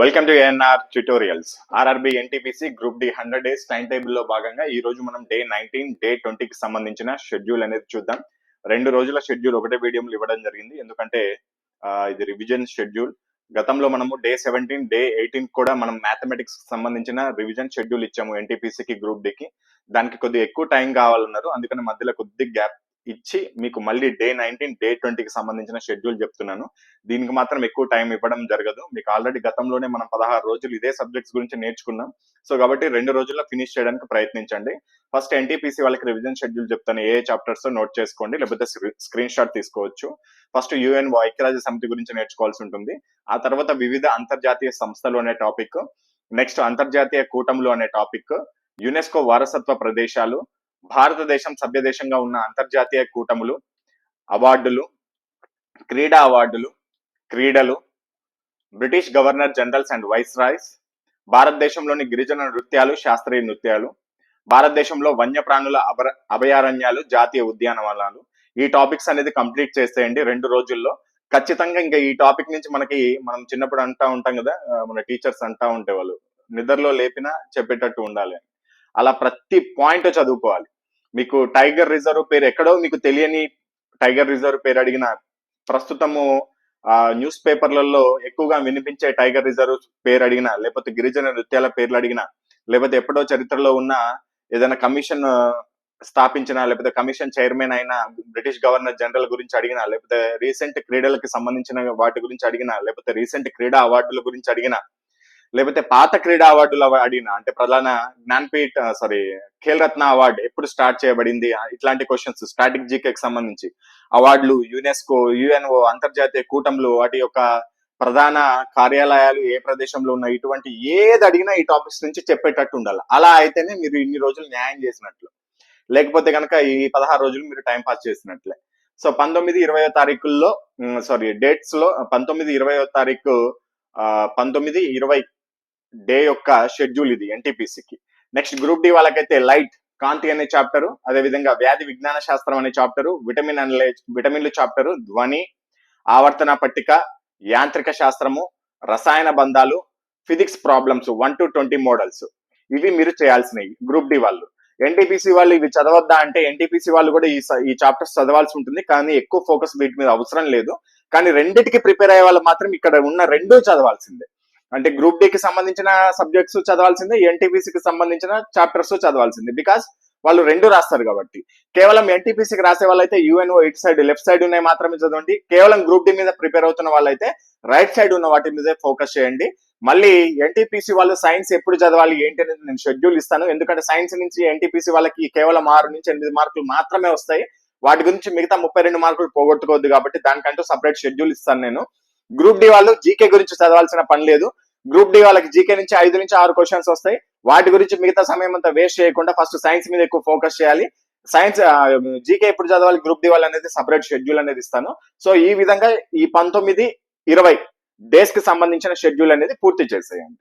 Welcome to NR tutorials RRB NTPC group D hundred days time టేబుల్లో భాగంగా ఈ రోజు మనం డే నైన్టీన్ డే ట్వంటీకి సంబంధించిన షెడ్యూల్ అనేది చూద్దాం. రెండు రోజుల షెడ్యూల్ ఒకటే వీడియోలు ఇవ్వడం జరిగింది. ఎందుకంటే ఇది రివిజన్ షెడ్యూల్ గతంలో మనము డే సెవెంటీన్ డే ఎయిటీన్ కూడా మనం మ్యాథమెటిక్స్ సంబంధించిన రివిజన్ షెడ్యూల్ ఇచ్చాము ఎన్టీపీసీకి గ్రూప్ డికి దానికి కొద్దిగా ఎక్కువ టైం కావాలన్నారు. అందుకని మధ్యలో కొద్ది గ్యాప్ ఇచ్చి మీకు మళ్ళీ డే నైన్టీన్ డే ట్వంటీకి సంబంధించిన షెడ్యూల్ చెప్తున్నాను. దీనికి మాత్రం ఎక్కువ టైం ఇవ్వడం జరగదు. మీకు ఆల్రెడీ గతంలోనే మనం పదహారు రోజులు ఇదే సబ్జెక్ట్స్ గురించి నేర్చుకున్నాం. సో కాబట్టి రెండు రోజుల్లో ఫినిష్ చేయడానికి ప్రయత్నించండి. ఫస్ట్ ఎన్టీపీసీ వాళ్ళకి రివిజన్ షెడ్యూల్ చెప్తాను. ఏ చాప్టర్స్ నోట్ చేసుకోండి లేకపోతే స్క్రీన్ షాట్ తీసుకోవచ్చు. ఫస్ట్ యుఎన్ ఐక్యరాజ్య సమితి గురించి నేర్చుకోవాల్సి ఉంటుంది. ఆ తర్వాత వివిధ అంతర్జాతీయ సంస్థలు అనే టాపిక్ నెక్స్ట్ అంతర్జాతీయ కూటములు అనే టాపిక్ యునెస్కో వారసత్వ ప్రదేశాలు భారతదేశం సభ్య దేశంగా ఉన్న అంతర్జాతీయ కూటములు అవార్డులు క్రీడా అవార్డులు క్రీడలు British governor generals and viceroys భారతదేశంలోని గిరిజన నృత్యాలు శాస్త్రీయ నృత్యాలు భారతదేశంలో వన్యప్రాణుల అభర అభయారణ్యాలు జాతీయ ఉద్యానవనాలు. ఈ టాపిక్స్ అనేది కంప్లీట్ చేసేయండి. రెండు రోజుల్లో ఖచ్చితంగా ఇంకా ఈ టాపిక్ నుంచి మనకి మనం చిన్నప్పుడు అంటా ఉంటాం కదా మన టీచర్స్ అంటా ఉంటే వాళ్ళు. నిద్రలో లేపినా చెప్పేటట్టు ఉండాలి. అని అలా ప్రతి పాయింట్ చదువుకోవాలి. మీకు టైగర్ రిజర్వ్ పేరు ఎక్కడో మీకు తెలియని టైగర్ రిజర్వ్ పేరు అడిగిన ప్రస్తుతము ఆ న్యూస్ పేపర్లలో ఎక్కువగా వినిపించే టైగర్ రిజర్వ్ పేరు అడిగినా లేకపోతే గిరిజన నృత్యాల పేర్లు అడిగినా లేకపోతే ఎప్పుడో చరిత్రలో ఉన్న ఏదైనా కమిషన్ స్థాపించిన లేకపోతే కమిషన్ చైర్మన్ అయిన బ్రిటిష్ గవర్నర్ జనరల్ గురించి అడిగినా లేకపోతే రీసెంట్ క్రీడలకు సంబంధించిన వాటి గురించి అడిగినా లేకపోతే రీసెంట్ క్రీడా అవార్డుల గురించి అడిగినా లేకపోతే పాత క్రీడా అవార్డులు అడిగిన అంటే ప్రధాన జ్ఞాన్పీఠ్ సారీ ఖేల్ రత్న అవార్డు ఎప్పుడు స్టార్ట్ చేయబడింది? ఇట్లాంటి క్వశ్చన్స్ స్టాటిక్ జీకేకి సంబంధించి. అవార్డులు యునెస్కో యుఎన్ఓ అంతర్జాతీయ కూటములు వాటి యొక్క ప్రధాన కార్యాలయాలు ఏ ప్రదేశంలో ఉన్నాయి? ఇటువంటి ఏది అడిగినా ఈ టాపిక్స్ నుంచి చెప్పేటట్టు ఉండాలి. అలా అయితేనే మీరు ఇన్ని రోజులు న్యాయం చేసినట్లు. లేకపోతే కనుక ఈ పదహారు రోజులు మీరు టైం పాస్ చేసినట్లే. సో పంతొమ్మిది ఇరవయో తారీఖుల్లో సారీ డేట్స్లో పంతొమ్మిది ఇరవయో తారీఖు పంతొమ్మిది ఇరవై డే యొక్క షెడ్యూల్ ఇది ఎన్టీపీసీకి నెక్స్ట్ గ్రూప్ డి వాళ్ళకైతే లైట్ కాంతి అనే చాప్టరు అదే విధంగా వ్యాధి విజ్ఞాన శాస్త్రం అనే చాప్టరు విటమిన్ అనలే విటమిన్లు చాప్టరు ధ్వని ఆవర్తన పట్టిక యాంత్రిక శాస్త్రము రసాయన బంధాలు physics problems one to twenty models ఇవి మీరు చేయాల్సినవి గ్రూప్ డి వాళ్ళు. ఎన్టీపీసీ వాళ్ళు ఇవి చదవద్దా అంటే ఎన్టీపీసీ వాళ్ళు కూడా ఈ ఈ చాప్టర్స్ చదవాల్సి ఉంటుంది కానీ ఎక్కువ ఫోకస్ వీటి మీద అవసరం లేదు. కానీ రెండిటికి ప్రిపేర్ అయ్యే వాళ్ళు మాత్రం ఇక్కడ ఉన్న రెండూ చదవాల్సిందే. అంటే గ్రూప్కి సంబంధించిన సబ్జెక్ట్స్ చదవాల్సిందే ఎన్టీపీసీకి సంబంధించిన చాప్టర్స్ చదవాల్సిందే. బికాస్ వాళ్ళు రెండు రాస్తారు కాబట్టి. కేవలం ఎన్టీపీసీకి రాసే వాళ్ళైతే యుఎన్ఓ ఇటు సైడ్ లెఫ్ట్ సైడ్ ఉన్నాయి మాత్రమే చదవండి. కేవలం గ్రూప్ డి మీద ప్రిపేర్ అవుతున్న వాళ్ళైతే రైట్ సైడ్ ఉన్న వాటి మీదే ఫోకస్ చేయండి. మళ్ళీ ఎన్టీపీసీ వాళ్ళు సైన్స్ ఎప్పుడు చదవాలి ఏంటి అనేది నేను షెడ్యూల్ ఇస్తాను. ఎందుకంటే సైన్స్ నుంచి ఎన్టీపీసీ వాళ్ళకి కేవలం ఆరు నుంచి ఎనిమిది మార్కులు మాత్రమే వస్తాయి. వాటి గురించి మిగతా ముప్పై రెండు మార్కులు పోగొట్టుకోవద్దు కాబట్టి దానికంటూ సపరేట్ షెడ్యూల్ ఇస్తాను నేను. గ్రూప్ డి వాళ్ళు జీకే గురించి చదవాల్సిన పని లేదు. గ్రూప్ డి వాళ్ళకి జీకే నుంచి ఐదు నుంచి ఆరు క్వశ్చన్స్ వస్తాయి. వాటి గురించి మిగతా సమయం అంతా వేస్ట్ చేయకుండా ఫస్ట్ సైన్స్ మీద ఎక్కువ ఫోకస్ చేయాలి. సైన్స్ జీకే ఎప్పుడు చదవాలి గ్రూప్ డి వాళ్ళు అనేది సపరేట్ షెడ్యూల్ అనేది ఇస్తాను. సో ఈ విధంగా ఈ పంతొమ్మిది ఇరవై డేస్కి సంబంధించిన షెడ్యూల్ అనేది పూర్తి చేసేయండి.